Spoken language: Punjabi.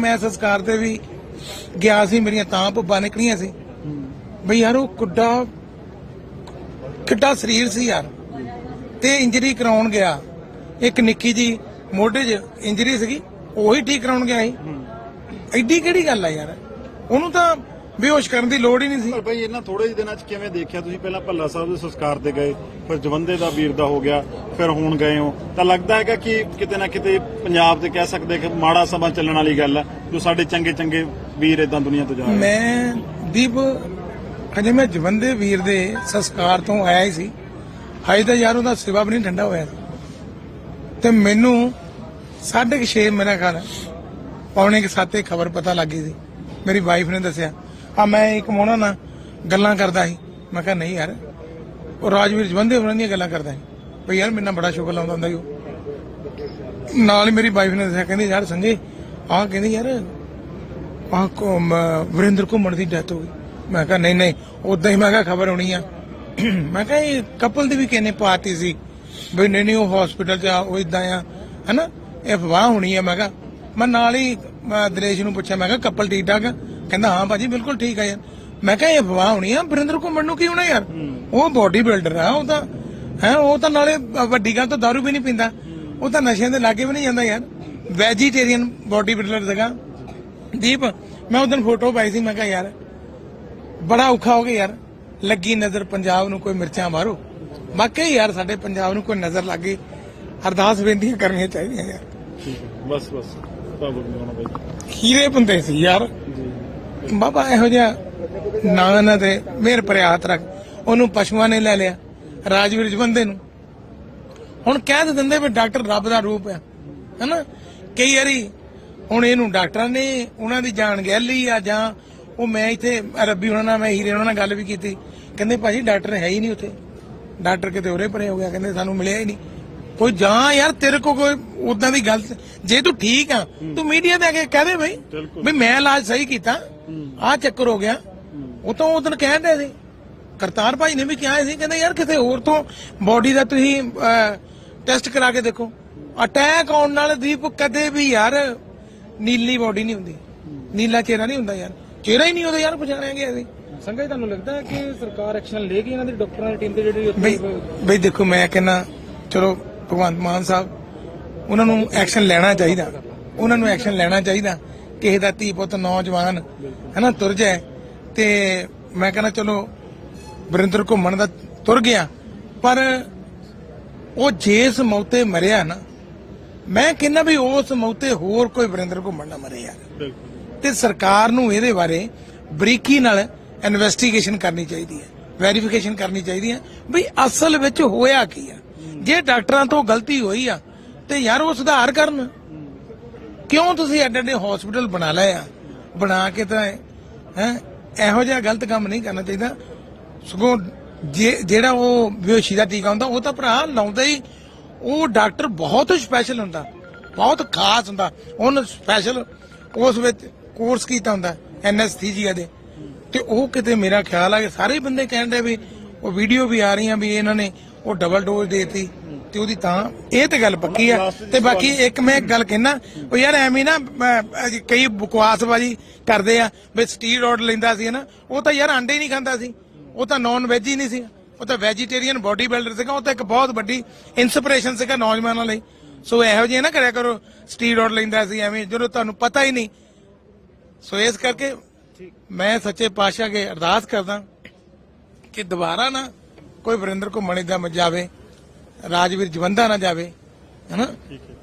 ਮੈਂ ਸੰਸਕਾਰ ਤੇ ਵੀ ਗਿਆ ਸੀ ਮੇਰੀਆਂ ਤਾਂ ਭੁੱਬਾਂ ਨਿਕਲੀਆਂ ਸੀ। ਬਈ ਯਾਰ ਉਹ ਕੁੱਡਾ ਕਿੱਡਾ ਸਰੀਰ ਸੀ ਯਾਰ। ਤੇ ਇੰਜਰੀ ਕਰਾਉਣ ਗਿਆ। ਇੱਕ ਨਿੱਕੀ ਜੀ ਮੋਢੇ 'ਚ ਇੰਜਰੀ ਸੀਗੀ ਉਹੀ ਠੀਕ ਕਰਾਉਣ ਗਿਆ ਸੀ। ਐਡੀ ਕਿਹੜੀ ਗੱਲ ਆ ਯਾਰ? ਉਹਨੂੰ ਤਾਂ ਬੇਹੋਸ਼ ਕਰਨ ਦੀ ਲੋੜ ਹੀ ਨਹੀਂ ਸੀ। ਪਰ ਬਈ ਇਹਨਾਂ ਥੋੜੇ ਜਿਹੇ ਦਿਨਾਂ ਚ ਕਿਵੇਂ ਦੇਖਿਆ ਤੁਸੀਂ? ਪਹਿਲਾਂ ਭੱਲਾ ਸਾਹਿਬ ਦੇ ਸੰਸਕਾਰ ਤੇ ਗਏ ਫਿਰ ਜਵੰਦੇ ਦਾ ਵੀਰ ਦਾ ਹੋ ਗਿਆ ਫਿਰ ਹੁਣ ਗਏ ਹੋ। ਤਾਂ ਲੱਗਦਾ ਹੈਗਾ ਕਿ ਕਿਤੇ ਨਾ ਕਿਤੇ ਪੰਜਾਬ ਤੇ ਕਹਿ ਸਕਦੇ ਕਿ ਮਾੜਾ ਸਮਾਂ ਚੱਲਣ ਵਾਲੀ ਗੱਲ ਹੈ ਜੋ ਸਾਡੇ ਚੰਗੇ ਚੰਗੇ ਵੀਰ ਇਦਾਂ ਦੁਨੀਆ ਤੋਂ ਜਾ ਰਹੇ ਮੈਂ ਦੀਪ ਹਜੇ ਮੈਂ ਜਵੰਦੇ ਵੀਰ ਦੇ ਸੰਸਕਾਰ ਤੋਂ ਆਇਆ ਹੀ ਸੀ। ਹਜੇ ਤਾਂ ਯਾਰ ਉਹਦਾ ਸਿਵਾ ਵੀ ਨਹੀਂ ਠੰਡਾ ਹੋਇਆ। ਤੇ ਮੈਨੂੰ 6:30 ਮੇਰਾ ਘਰ ਪੌਣੇ ਕਿ ਸੱਤੇ ਖਬਰ ਪਤਾ ਲੱਗੀ ਸੀ। ਮੇਰੀ ਵਾਈਫ ਨੇ ਦੱਸਿਆ ਆ ਮੈਂ ਇੱਕ ਮੋਣਾ ਨਾਲ ਗੱਲਾਂ ਕਰਦਾ ਸੀ। ਮੈਂ ਕਿਹਾ, ਨਹੀਂ ਯਾਰ, ਉਹ ਰਾਜਵੀਰ ਜਵੰਦੇ ਹੋਰਾਂ ਦੀਆਂ ਗੱਲਾਂ ਕਰਦਾ ਸੀ। ਭਈ ਯਾਰ, ਮੇਰੇ ਨਾਲ ਬੜਾ ਸ਼ੁਕਰ ਲਾਉਂਦਾ ਹੁੰਦਾ ਸੀ ਉਹ। ਨਾਲ ਹੀ ਮੇਰੀ ਵਾਈਫ ਨੇ ਦੱਸਿਆ, ਕਹਿੰਦੀ, ਯਾਰ ਸੰਜੇ, ਆਹ ਕਹਿੰਦੀ, ਯਾਰ, ਆਹ ਕੋ ਵਰਿੰਦਰ ਘੁੰਮਣ ਦੀ ਡੈਥ ਹੋ ਗਈ। ਮੈਂ ਕਿਹਾ, ਨਹੀਂ ਨਹੀਂ ਉਦਾਂ ਹੀ ਮੈਂ ਕਿਹਾ ਖਬਰ ਹੋਣੀ ਆ। ਮੈਂ ਕਿਹਾ, ਇਹ ਕਪਲ ਦੀ ਵੀ ਕਿਨੇ ਪਾਰਟੀ ਸੀ? ਵੀ ਨਹੀਂ ਨਹੀਂ, ਉਹ ਹਸਪੀਟਲ ਚ ਆ, ਉਹ ਇਦਾਂ ਆ। ਹਨਾ? ਇਹ ਅਫਵਾਹ ਹੋਣੀ ਆ, ਮੈਂ ਕਿਹਾ। ਮੈਂ ਨਾਲ ਹੀ, ਮੈਂ ਦਿਨੇਸ਼ ਨੂੰ ਪੁੱਛਿਆ, ਮੈਂ ਕਿਹਾ ਕਪਲ ਠੀਕ ਠਾਕ ਕਹਿੰਦਾ ਹਾਂ ਭਾਜੀ ਬਿਲਕੁਲ ਠੀਕ ਆ ਯਾਰ। ਮੈਂ ਕਿਹਾ ਇਹ ਅਫਵਾਹ ਹੋਣੀ ਆ ਵਰਿੰਦਰ ਘੁੰਮਣ ਨੂੰ ਕੀ ਹੋਣਾ ਯਾਰ? ਉਹ ਬੋਡੀ ਬਿਲਡਰ ਆ ਉਹ ਤਾਂ ਹੈ ਉਹ ਤਾਂ ਨਾਲੇ ਵੱਡੀ ਗੱਲ ਤਾਂ ਦਾਰੂ ਵੀ ਨਹੀਂ ਪੀਂਦਾ। ਉਹ ਤਾਂ ਨਸ਼ਿਆਂ ਦੇ ਲਾਗੇ ਵੀ ਨਹੀਂ ਜਾਂਦਾ ਯਾਰ। ਵੈਜੀਟੇਰੀਅਨ ਬੋਡੀ ਬਿਲਡਰ ਸੀਗਾ। ਦੀਪ ਮੈਂ ਉਦੋਂ ਫੋਟੋ ਪਾਈ ਸੀ ਮੈਂ ਕਿਹਾ ਯਾਰ ਬੜਾ ਔਖਾ ਹੋ ਗਿਆ ਯਾਰ। ਲੱਗੀ ਨਜ਼ਰ ਪੰਜਾਬ ਨੂੰ ਕੋਈ ਮਿਰਚਾਂ ਮਾਰੋ ਵਾਕਈ ਯਾਰ ਸਾਡੇ ਪੰਜਾਬ ਨੂੰ ਕੋਈ ਨਜ਼ਰ ਲੱਗੇ। ਅਰਦਾਸ ਬੇਨਤੀਆਂ ਕਰਨੀਆਂ ਚਾਹੀਦੀਆਂ ਯਾਰ। ਠੀਕ ਹੈ। ਬਸ ਬਸ। ਹੀਰੇ ਬੰਦੇ ਸੀ ਯਾਰ। ਬਾਬਾ ਇਹੋ ਜਿਹਾ ਨਾ ਨਾ ਤੇ ਮੇਰ ਭਰਿਆ ਹੱਥ ਰੱਖ। ਉਹਨੂੰ ਪਸ਼ੂਆਂ ਨੇ ਲੈ ਲਿਆ, ਰਾਜਵੀਰ ਜਵੰਦੇ ਨੂੰ। ਹੁਣ ਕਹਿ ਤਾਂ ਦਿੰਦੇ ਵੀ ਡਾਕਟਰ ਰੱਬ ਦਾ ਰੂਪ ਆ, ਹੈਨਾ? ਕਈ ਵਾਰੀ ਹੁਣ ਇਹਨੂੰ ਡਾਕਟਰਾਂ ਨੇ ਉਹਨਾਂ ਦੀ ਜਾਣ ਗਹਿਲੀ ਆ ਜਾਂ ਉਹ ਮੈਂ ਇੱਥੇ ਰੱਬੀ ਉਹਨਾਂ ਨਾਲ, ਮੈਂ ਹੀਰੇ ਉਹਨਾਂ ਨਾਲ ਗੱਲ ਵੀ ਕੀਤੀ। ਕਹਿੰਦੇ ਭਾਜੀ ਡਾਕਟਰ ਹੈ ਹੀ ਨਹੀਂ ਉੱਥੇ। ਡਾਕਟਰ ਕਿਤੇ ਉਰੇ ਪਰੇ ਹੋ ਗਿਆ, ਕਹਿੰਦੇ ਸਾਨੂੰ ਮਿਲਿਆ ਹੀ ਨਹੀਂ। ਕੋਈ ਜਾਂ ਯਾਰ ਤੇਰੇ ਕੋ ਕੋਈ ਉਦਾਂ ਦੀ ਗੱਲ ਜੇ ਤੂੰ ਠੀਕ ਆ ਤੂੰ ਮੀਡੀਆ ਆ ਕੇ ਕਹਿ ਦੇ ਬਈ। ਵੀ ਮੈਂ ਇਲਾਜ ਸਹੀ ਕੀਤਾ ਆਹ ਚੱਕਰ ਹੋ ਗਿਆ। ਉਹ ਤਾਂ ਉਦੋਂ ਕਹਿੰਦੇ ਸੀ। ਕਰਤਾਰ ਭਾਈ ਨੇ ਵੀ ਕਿਹਾ ਸੀ ਕਹਿੰਦੇ ਯਾਰ ਕਿਤੇ ਹੋਰ ਤੋਂ ਬਾਡੀ ਦਾ ਤੁਸੀਂ ਟੈਸਟ ਕਰਾ ਕੇ ਦੇਖੋ। ਅਟੈਕ ਆਉਣ ਨਾਲ ਦੀਪ ਕਦੇ ਵੀ ਯਾਰ ਨੀਲੀ ਬਾਡੀ ਨਹੀਂ ਹੁੰਦੀ। ਨੀਲਾ ਚਿਹਰਾ ਨਹੀਂ ਹੁੰਦਾ ਯਾਰ। ਚਿਹਰਾ ਹੀ ਨਹੀਂ ਹੁੰਦਾ ਯਾਰ ਪਛਾਣਿਆ ਗਿਆ ਸੀ। ਸੰਗਤ ਤੁਹਾਨੂੰ ਲੱਗਦਾ ਹੈ ਕਿ ਸਰਕਾਰ ਐਕਸ਼ਨ ਲੇਗੀ ਇਹਨਾਂ ਦੀ ਡਾਕਟਰਾਂ ਦੀ ਟੀਮ ਤੇ ਜਿਹੜੀ ਬਈ ਦੇਖੋ ਮੈਂ ਕਹਿੰਦਾ ਚਲੋ ਭਗਵੰਤ ਮਾਨ ਸਾਹਿਬ, ਉਹਨਾਂ ਨੂੰ ਐਕਸ਼ਨ ਲੈਣਾ ਚਾਹੀਦਾ। ਉਹਨਾਂ ਨੂੰ ਐਕਸ਼ਨ ਲੈਣਾ ਚਾਹੀਦਾ ਕਿਸੇ ਦਾ ਧੀ ਪੁੱਤ ਨੌਜਵਾਨ, ਹੈਨਾ, ਤੁਰ ਜਾਏ। ਤੇ ਮੈਂ ਕਹਿੰਦਾ, ਚਲੋ, ਵਰਿੰਦਰ ਘੁੰਮਣ ਦਾ ਤੁਰ ਗਿਆ। ਪਰ ਉਹ ਜਿਸ ਮੌਤੇ ਮਰਿਆ ਨਾ, ਮੈਂ ਕਹਿੰਦਾ ਵੀ ਉਸ ਮੌਤੇ ਹੋਰ ਕੋਈ ਵਰਿੰਦਰ ਘੁੰਮਣ ਨਾ ਮਰੇ ਯਾਰ। ਬਿਲਕੁਲ ਤੇ ਸਰਕਾਰ ਨੂੰ ਇਹਦੇ ਬਾਰੇ ਬਰੀਕੀ ਨਾਲ ਇਨਵੈਸਟੀਗੇਸ਼ਨ ਕਰਨੀ ਚਾਹੀਦੀ ਹੈ ਵੈਰੀਫਿਕੇਸ਼ਨ ਕਰਨੀ ਚਾਹੀਦੀ ਹੈ ਵੀ ਅਸਲ ਵਿੱਚ ਹੋਇਆ ਕੀ ਹੈ ਜੇ ਡਾਕਟਰਾਂ ਤੋਂ ਗਲਤੀ ਹੋਈ ਆ, ਤੇ ਯਾਰ ਉਹ ਸੁਧਾਰ ਕਰਨ। ਕਿਉਂ ਤੁਸੀਂ ਐਡੇ ਐਡੇ ਹਸਪੀਟਲ ਬਣਾ ਲਏ ਆ? ਬਣਾ ਕੇ ਤਾਂ ਹੈ, ਇਹੋ ਜਿਹਾ ਗਲਤ ਕੰਮ ਨਹੀਂ ਕਰਨਾ ਚਾਹੀਦਾ। ਸਗੋਂ ਜਿਹੜਾ ਉਹ ਬੇਹੋਸ਼ੀ ਦਾ ਟੀਕਾ ਹੁੰਦਾ, ਉਹ ਤਾਂ ਭਰਾ ਲਾਉਂਦਾ ਹੀ। ਉਹ ਡਾਕਟਰ ਬਹੁਤ ਸਪੈਸ਼ਲ ਹੁੰਦਾ, ਬਹੁਤ ਖਾਸ ਹੁੰਦਾ। ਉਹਨ ਸਪੈਸ਼ਲ ਉਸ ਵਿੱਚ ਕੋਰਸ ਕੀਤਾ ਹੁੰਦਾ ਐਨਐਸਥੀਜੀਆ ਦੇ। ਤੇ ਉਹ ਕਿਤੇ ਮੇਰਾ ਖਿਆਲ ਆ ਕਿ ਸਾਰੇ ਬੰਦੇ ਕਹਿੰਦੇ ਵੀ, ਉਹ ਵੀਡੀਓ ਵੀ ਆ ਰਹੀਆਂ ਵੀ ਇਹਨਾਂ ਨੇ। ਉਹ ਡਬਲ ਡੋਜ਼ ਦੇਤੀ ਤੇ ਉਹਦੀ ਤਾਂ ਇਹ ਤੇ ਗੱਲ ਪੱਕੀ ਆ। ਤੇ ਬਾਕੀ ਇੱਕ ਮੈਂ ਗੱਲ ਕਹਿਣਾ ਉਹ ਯਾਰ ਐਵੇਂ ਨਾ ਅਹ, ਕਈ ਬਕਵਾਸਬਾਜੀ ਕਰਦੇ ਆ ਵੀ ਸਟੀਰੋਇਡ ਲੈਂਦਾ ਸੀ ਨਾ ਉਹ ਤਾਂ ਯਾਰ ਆਂਡੇ ਹੀ ਨਹੀਂ ਖਾਂਦਾ ਸੀ। ਉਹ ਤਾਂ ਨਾਨ ਵੈਜ ਹੀ ਨਹੀਂ ਸੀ। ਉਹ ਤਾਂ ਵੈਜੀਟੇਰੀਅਨ ਬਾਡੀ ਬਿਲਡਰ ਸੀਗਾ ਉਹ ਤਾਂ ਇੱਕ ਬਹੁਤ ਵੱਡੀ ਇਨਸਪੀਰੇਸ਼ਨ ਸੀਗਾ ਨੌਜਵਾਨਾਂ ਲਈ। ਸੋ ਇਹੋ ਜਿਹੇ ਨਾ ਕਰਿਆ ਕਰੋ ਸਟੀਰੋਇਡ ਲੈਂਦਾ ਸੀ ਐਵੇਂ ਜਦੋਂ ਤੁਹਾਨੂੰ ਪਤਾ ਹੀ ਨਹੀਂ। ਸੋ ਇਸ ਕਰਕੇ ਮੈਂ ਸੱਚੇ ਪਾਤਸ਼ਾਹ ਅਗੇ ਅਰਦਾਸ ਕਰਦਾ ਕਿ ਦੁਬਾਰਾ ਨਾ ਕੋਈ ਵਰਿੰਦਰ ਘੁੰਮਣ ਦਾ ਜਾਵੇ ਰਾਜਵੀਰ ਜਵੰਦਾ ਨਾ ਜਾਵੇ ਹਨਾ? ਠੀਕ ਹੈ।